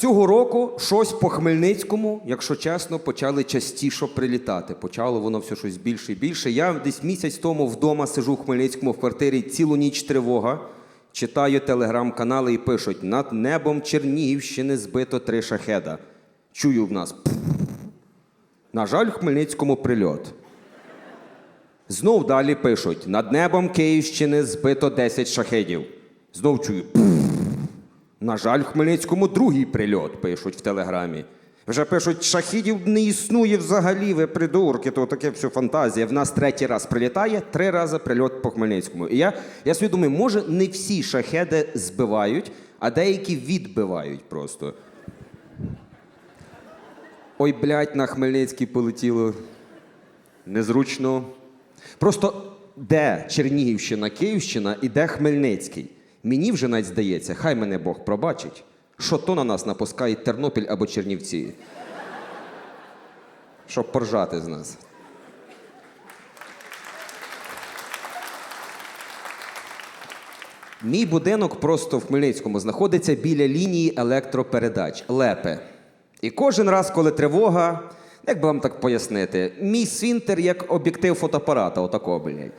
Цього року щось по Хмельницькому, якщо чесно, почали частіше прилітати. Почало воно все щось більше і більше. Я десь місяць тому вдома сижу в Хмельницькому в квартирі цілу ніч тривога. Читаю телеграм-канали і пишуть: над небом Чернігівщини збито три шахеда. Чую в нас. На жаль, в Хмельницькому прильот. Знов далі пишуть: над небом Київщини збито 10 шахедів. Знов чую. На жаль, в Хмельницькому другий прильот пишуть в телеграмі. Вже пишуть, шахідів не існує взагалі, ви придурки, то таке все фантазія. В нас третій раз прилітає, три рази прильот по Хмельницькому. І я, я собі думаю, може не всі шахеди збивають, а деякі відбивають просто. Ой, блядь, на Хмельницький полетіло. Незручно. Просто де Чернігівщина, Київщина і де Хмельницький? Мені вже навіть здається, хай мене Бог пробачить, що то на нас напускає Тернопіль або Чернівці. Щоб поржати з нас. Мій будинок просто в Хмельницькому знаходиться біля лінії електропередач Лепе. І кожен раз, коли тривога, як би вам так пояснити, мій свінтер як об'єктив фотоапарата, отакого, блядь.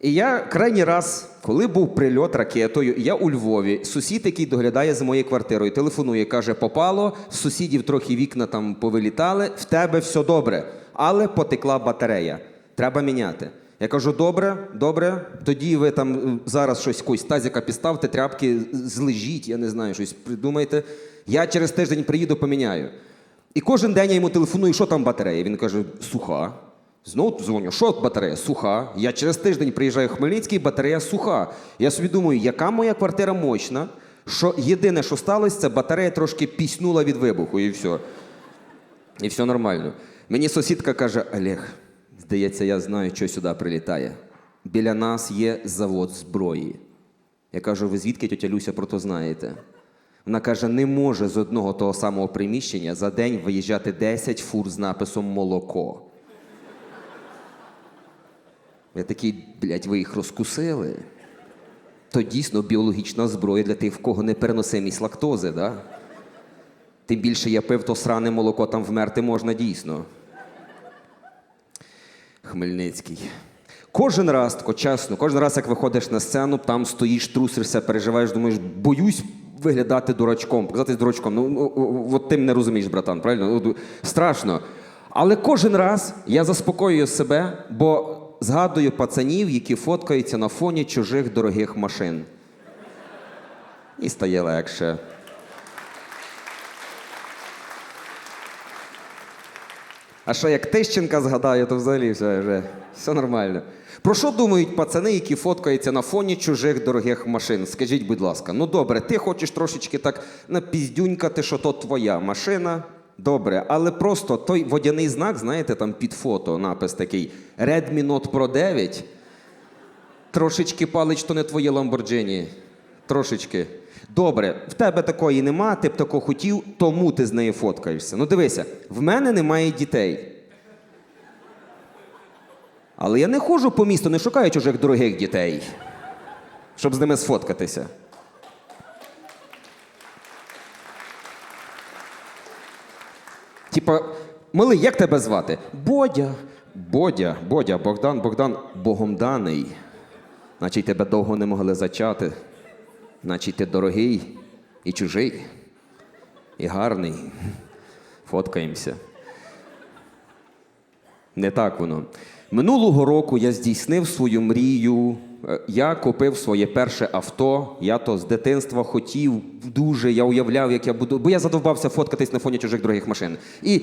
І я крайній раз, коли був прильот ракетою, я у Львові, сусід, який доглядає за моєю квартирою, телефонує, каже: попало, в сусідів трохи вікна там повилітали, в тебе все добре, але потекла батарея. Треба міняти. Я кажу, добре, добре. Тоді ви там е, зараз щось якусь тазіка підставте, тряпки злежіть, я не знаю, щось придумайте. Я через тиждень приїду, поміняю. І кожен день я йому телефоную, що там батарея. Він каже, суха. Знову дзвоню, що батарея? Суха. Я через тиждень приїжджаю в Хмельницький, батарея суха. Я собі думаю, яка моя квартира мощна, що єдине, що сталося, це батарея трошки піснула від вибуху, і все. І все нормально. Мені сусідка каже: Олег, здається, я знаю, що сюди прилітає. Біля нас є завод зброї. Я кажу, ви звідки тетя Люся про то знаєте? Вона каже, не може з одного того самого приміщення за день виїжджати 10 фур з написом молоко. Я такий, блядь, ви їх розкусили. То дійсно біологічна зброя для тих, в кого непереносимість лактози, да? Тим більше я пив то сране молоко, там вмерти можна дійсно. Хмельницький. Кожен раз, тако чесно, кожен раз, як виходиш на сцену, там стоїш, трусишся, переживаєш, думаєш, боюсь виглядати дурачком, показатись дурачком. Ну, ну, от ти мене розумієш, братан, правильно? Ну, страшно. Але кожен раз я заспокоюю себе, бо згадую пацанів, які фоткаються на фоні чужих дорогих машин. І стає легше. А що як Тищенка згадаю, то взагалі все, вже, все нормально. Про що думають пацани, які фоткаються на фоні чужих дорогих машин? Скажіть, будь ласка, ну добре, ти хочеш трошечки так напіздюнькати, що то твоя машина. Добре, але просто той водяний знак, знаєте, там під фото напис такий Redmi Note Pro 9. Трошечки палич, то не твоє Lamborghini. Трошечки. Добре, в тебе такої нема, ти б тако хотів, тому ти з нею фоткаєшся. Ну дивися, в мене немає дітей. Але я не ходжу по місту, не шукаю чужих дорогих дітей, щоб з ними сфоткатися. Типа, малий, як тебе звати? Бодя. Бодя, Бодя, Богдан, Богдан, Богом даний. Значить, тебе довго не могли зачати. Значить, ти дорогий і чужий, і гарний. Фоткаємося. Не так воно. Минулого року я здійснив свою мрію. Е, Я купив своє перше авто. Я то з дитинства хотів дуже. Я уявляв, як я буду. Бо я задовбався фоткатись на фоні чужих дорогих машин. І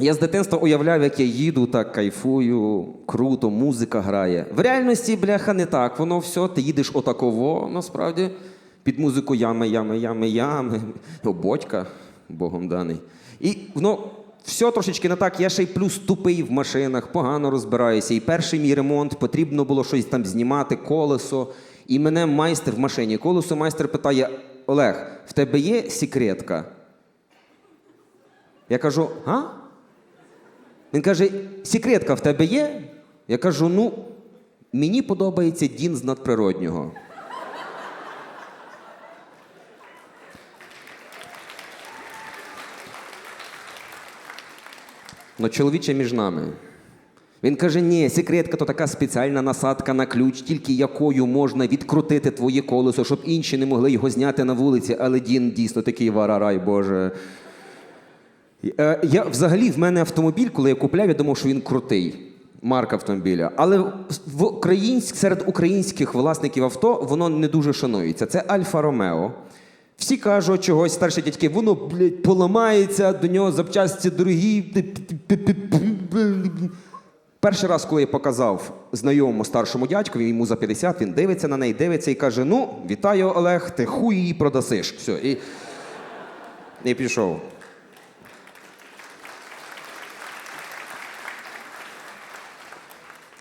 я з дитинства уявляв, як я їду, так кайфую, круто, музика грає. В реальності, бляха, не так. Воно все, ти їдеш отаково, насправді. Під музику ями, ями, ями, ями. О, Бодька, Богом даний. І воно все трошечки не так. Я ще й плюс тупий в машинах, погано розбираюся. І перший мій ремонт потрібно було щось там знімати, колесо. І мене майстер в машині. Колесо майстер питає: Олег, в тебе є секретка? Я кажу, а? Він каже: секретка в тебе є? Я кажу: ну, мені подобається Дін з надприроднього. Но чоловіче між нами. Він каже: ні, секретка то така спеціальна насадка на ключ, тільки якою можна відкрутити твоє колесо, щоб інші не могли його зняти на вулиці. Але Дін дійсно такий варарай, Боже. Е, Я, взагалі, в мене автомобіль, коли я купляв, я думав, що він крутий. Марка автомобіля. Але в українськ, серед українських власників авто воно не дуже шанується. Це Альфа Ромео. Всі кажуть чогось старші дядьки, воно, блядь, поламається, до нього запчасті дорогі. Перший раз, коли я показав знайомому старшому дядькові, йому за 50, він дивиться на неї, дивиться і каже: Ну, вітаю, Олег, ти хуй її продасиш. Все, і, і пішов.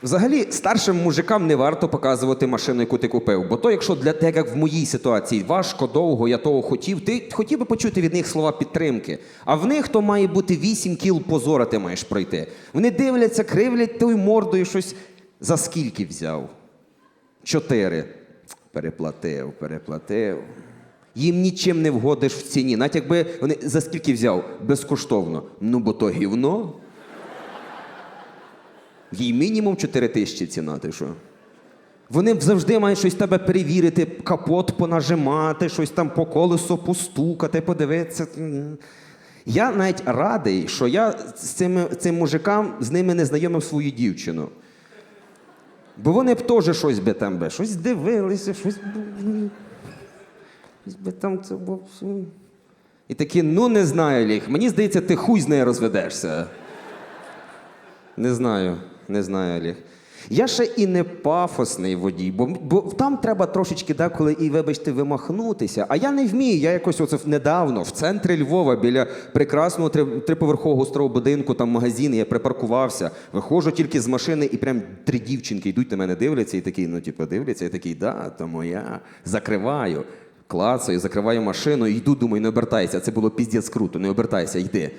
Взагалі, старшим мужикам не варто показувати машину, яку ти купив. Бо то, якщо для тебе, як в моїй ситуації, важко, довго, я того хотів, ти хотів би почути від них слова підтримки. А в них то має бути 8 кіл позора ти маєш пройти. Вони дивляться, кривлять тою мордою щось. За скільки взяв? Чотири. Переплатив, переплатив. Їм нічим не вгодиш в ціні. Навіть якби вони за скільки взяв? Безкоштовно. Ну, бо то гівно. Їй мінімум 4 тисячі ціна, ти що? Вони завжди мають щось тебе перевірити, капот понажимати, щось там по колесу постукати, подивитися. Я навіть радий, що я з цими, цим мужикам з ними не знайомив свою дівчину. Бо вони б теж щось би там би, щось дивилися, щось би там це було. І такі, ну не знаю, Ліх, мені здається, ти хуй з нею розведешся. Не знаю, не знаю, Олег. Я ще і не пафосний водій, бо, бо там треба трошечки деколи і, вибачте, вимахнутися. А я не вмію. Я якось оце недавно в центрі Львова біля прекрасного триповерхового старого будинку, там магазин, я припаркувався. Виходжу тільки з машини, і прям три дівчинки йдуть на мене, дивляться, і такі, ну, типу, дивляться, і такий, да, то моя. Закриваю, клацаю, закриваю машину, йду, думаю, не обертайся. Це було піздець круто, не обертайся, йди.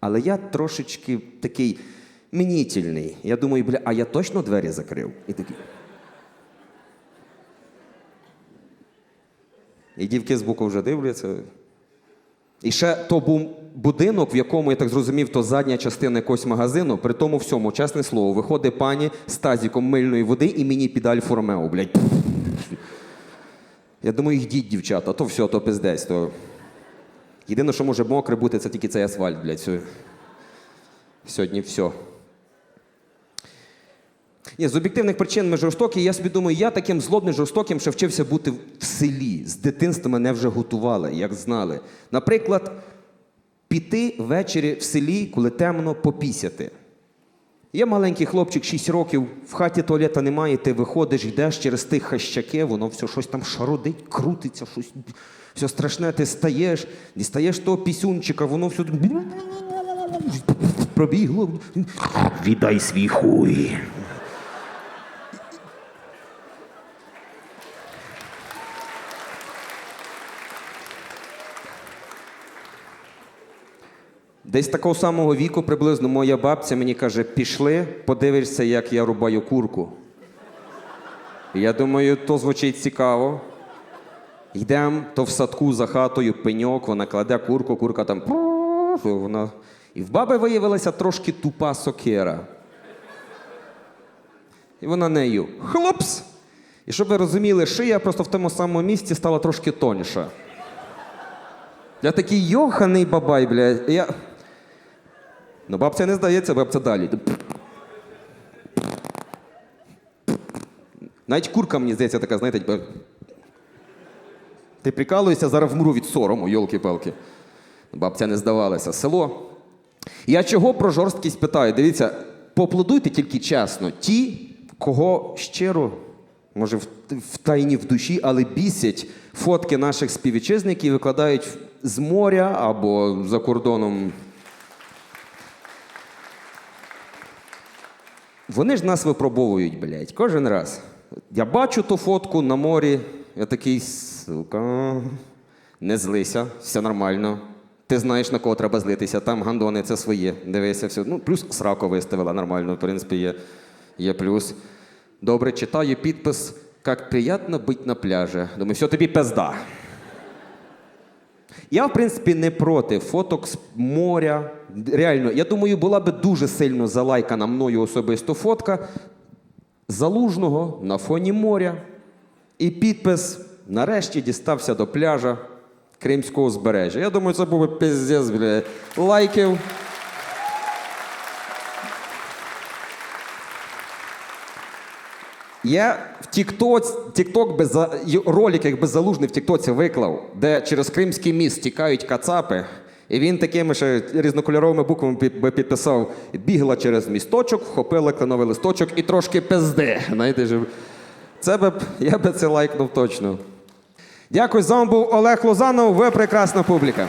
Але я трошечки такий мнітельний. Я думаю, бля, а я точно двері закрив? І такий. І дівки збоку вже дивляться. І ще то був будинок, в якому, я так зрозумів, то задня частина якогось магазину, при тому всьому, чесне слово, виходить пані з тазіком мильної води і мені під Альфу Ромео, блядь. Я думаю, йдіть, дівчата, то все, то пиздець. То... Єдине, що може мокре бути, це тільки цей асфальт, блядь. Сьогодні все. Ні, з об'єктивних причин ми жорстокі. Я собі думаю, я таким злобним жорстоким ще вчився бути в селі. З дитинства мене вже готували, як знали. Наприклад, піти ввечері в селі, коли темно, попісяти. Є маленький хлопчик, 6 років, в хаті туалета немає, ти виходиш, йдеш через тих хащаки, воно все щось там шародить, крутиться, щось все страшне, ти стаєш, дістаєш того пісюнчика, воно все пробігло. Віддай свій хуй. Десь такого самого віку приблизно моя бабця мені каже: пішли, подивишся, як я рубаю курку. Я думаю, то звучить цікаво. Йдемо, то в садку за хатою пеньок, вона кладе курку, курка там. Вона... І в баби виявилася трошки тупа сокира. І вона нею хлопс! І щоб ви розуміли, шия просто в тому самому місці стала трошки тоньша. Я такий йоханий бабай, блядь. Я... Ну, бабця не здається, бабця далі. Навіть курка, мені здається, така, знаєте. Ти прикалуєшся, зараз вмру від сорому, йолки-палки. Бабця не здавалася. Село. Я чого про жорсткість питаю? Дивіться, поаплодуйте тільки чесно. Ті, кого щиро, може, в тайні в душі, але бісять фотки наших співвітчизників, викладають з моря або за кордоном. Вони ж нас випробовують, блядь, кожен раз. Я бачу ту фотку на морі, я такий, сука, не злися, все нормально. Ти знаєш, на кого треба злитися, там гандони це своє. Дивися, все. Ну, плюс сраку виставила нормально, в принципі, є, є плюс. Добре, читаю підпис, як приємно бути на пляжі. Думаю, все тобі пизда. Я, в принципі, не проти фоток з моря. Реально, я думаю, була би дуже сильно залайкана мною особисто фотка залужного на фоні моря. І підпис нарешті дістався до пляжа Кримського узбережжя. Я думаю, це був би піздець лайків. Я в TikTok без за- й- ролик, якби залужний в Тіктоці виклав, де через Кримський міст тікають кацапи, і він такими ще різнокольоровими буквами підписав: бігла через місточок, вхопила кленовий листочок і трошки пизди. Знаєте, це б- я би це лайкнув точно. Дякую, з вами був Олег Лозанов. Ви прекрасна публіка.